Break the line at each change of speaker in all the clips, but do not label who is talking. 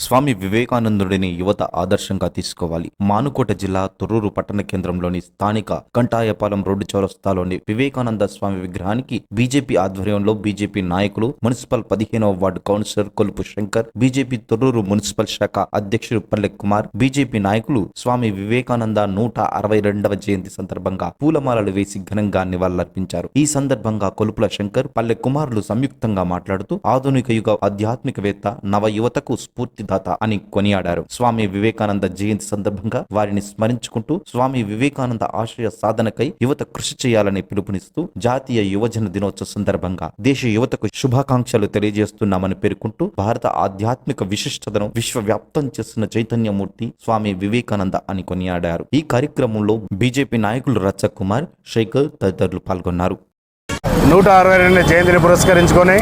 స్వామి వివేకానందుడిని యువత ఆదర్శంగా తీసుకోవాలి. మానుకోట జిల్లా తొర్రూరు పట్టణ కేంద్రంలోని స్థానిక కంటాయపాలెం రోడ్డు చౌరస్తాలోని వివేకానంద స్వామి విగ్రహానికి బీజేపీ ఆధ్వర్యంలో బీజేపీ నాయకులు మున్సిపల్ పదిహేనవ వార్డు కౌన్సిలర్ కొలుపు శంకర్ బీజేపీ తొర్రూరు మున్సిపల్ శాఖ అధ్యక్షుడు పల్లె కుమార్ బీజేపీ నాయకులు స్వామి వివేకానంద నూట అరవై రెండవ జయంతి సందర్భంగా పూలమాలలు వేసి ఘనంగా నివాళులర్పించారు. ఈ సందర్భంగా కొలుపుల శంకర్ పల్లె కుమారులు సంయుక్తంగా మాట్లాడుతూ ఆధునిక యుగ ఆధ్యాత్మికవేత్త నవ యువతకు స్ఫూర్తి దాత అని కొనియాడారు. స్వామి వివేకానంద జయంతి సందర్భంగా వారిని స్మరించుకుంటూ స్వామి వివేకానంద ఆశయ సాధనకై యువత కృషి చేయాలని పిలుపునిస్తూ జాతీయ యువజన దినోత్సవ సందర్భంగా దేశ యువతకు శుభాకాంక్షలు తెలియజేస్తున్నామని పేర్కొంటూ భారత ఆధ్యాత్మిక విశిష్టతను విశ్వవ్యాప్తం చేస్తున్న చైతన్యమూర్తి స్వామి వివేకానంద అని కొనియాడారు. ఈ కార్యక్రమంలో బీజేపీ నాయకులు రచ్చ కుమార్ శేఖర్ తదితరులు పాల్గొన్నారు.
నూట అరవై రెండు జయంతిని పురస్కరించుకొని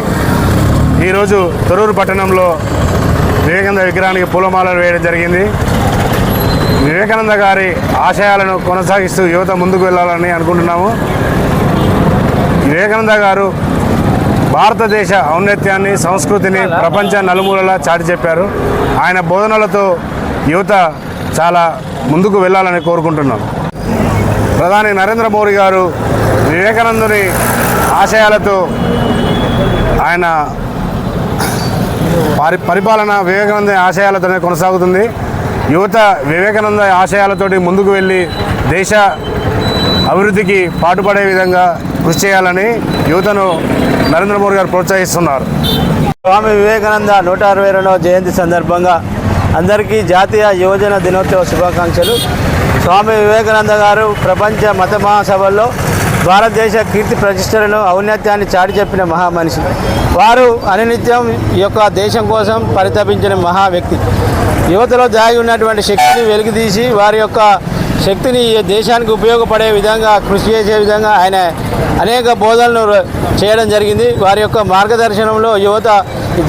ఈరోజు తొరూరు పట్టణంలో వివేకానంద విగ్రహానికి పూలమాలలు వేయడం జరిగింది. వివేకానంద గారి ఆశయాలను కొనసాగిస్తూ యువత ముందుకు వెళ్ళాలని అనుకుంటున్నాము. వివేకానంద గారు భారతదేశ ఔన్నత్యాన్ని సంస్కృతిని ప్రపంచ నలుమూలలా చాటి చెప్పారు. ఆయన బోధనలతో యువత చాలా ముందుకు వెళ్ళాలని కోరుకుంటున్నాం. ప్రధాని నరేంద్ర మోడీ గారు వివేకానందుని ఆశయాలతో ఆయన పరి పరిపాలన వివేకానంద ఆశయాలతోనే కొనసాగుతుంది. యువత వివేకానంద ఆశయాలతోటి ముందుకు వెళ్ళి దేశ అభివృద్ధికి పాటుపడే విధంగా కృషి చేయాలని యువతను నరేంద్ర మోడీ గారు ప్రోత్సహిస్తున్నారు.
స్వామి వివేకానంద నూట అరవై రెండవ జయంతి సందర్భంగా అందరికీ జాతీయ యువజన దినోత్సవ శుభాకాంక్షలు. స్వామి వివేకానంద గారు ప్రపంచ మత మహాసభల్లో భారతదేశ కీర్తి ప్రతిష్టలను ఔన్నత్యాన్ని చాటి చెప్పిన మహామనిషి. వారు అనునిత్యం ఈ యొక్క దేశం కోసం పరితపించిన మహా వ్యక్తి యువతలో దాగి ఉన్నటువంటి శక్తిని వెలుగుదీసి వారి యొక్క శక్తిని దేశానికి ఉపయోగపడే విధంగా కృషి చేసే విధంగా ఆయన అనేక బోధనలు చేయడం జరిగింది. వారి యొక్క మార్గదర్శనంలో యువత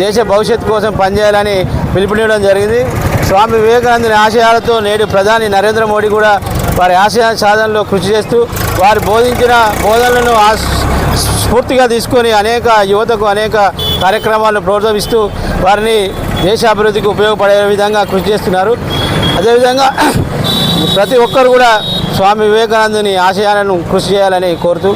దేశ భవిష్యత్తు కోసం పనిచేయాలని పిలుపునివ్వడం జరిగింది. స్వామి వివేకానందుని ఆశయాలతో నేడు ప్రధాని నరేంద్ర మోడీ కూడా వారి ఆశయ సాధనలో కృషి చేస్తూ వారు బోధించిన బోధనలను స్ఫూర్తిగా తీసుకొని అనేక యువతకు అనేక కార్యక్రమాలను ప్రోత్సహిస్తూ వారిని దేశాభివృద్ధికి ఉపయోగపడే విధంగా కృషి చేస్తున్నారు. అదేవిధంగా ప్రతి ఒక్కరు కూడా స్వామి వివేకానందుని ఆశయాలను కృషి చేయాలని కోరుతూ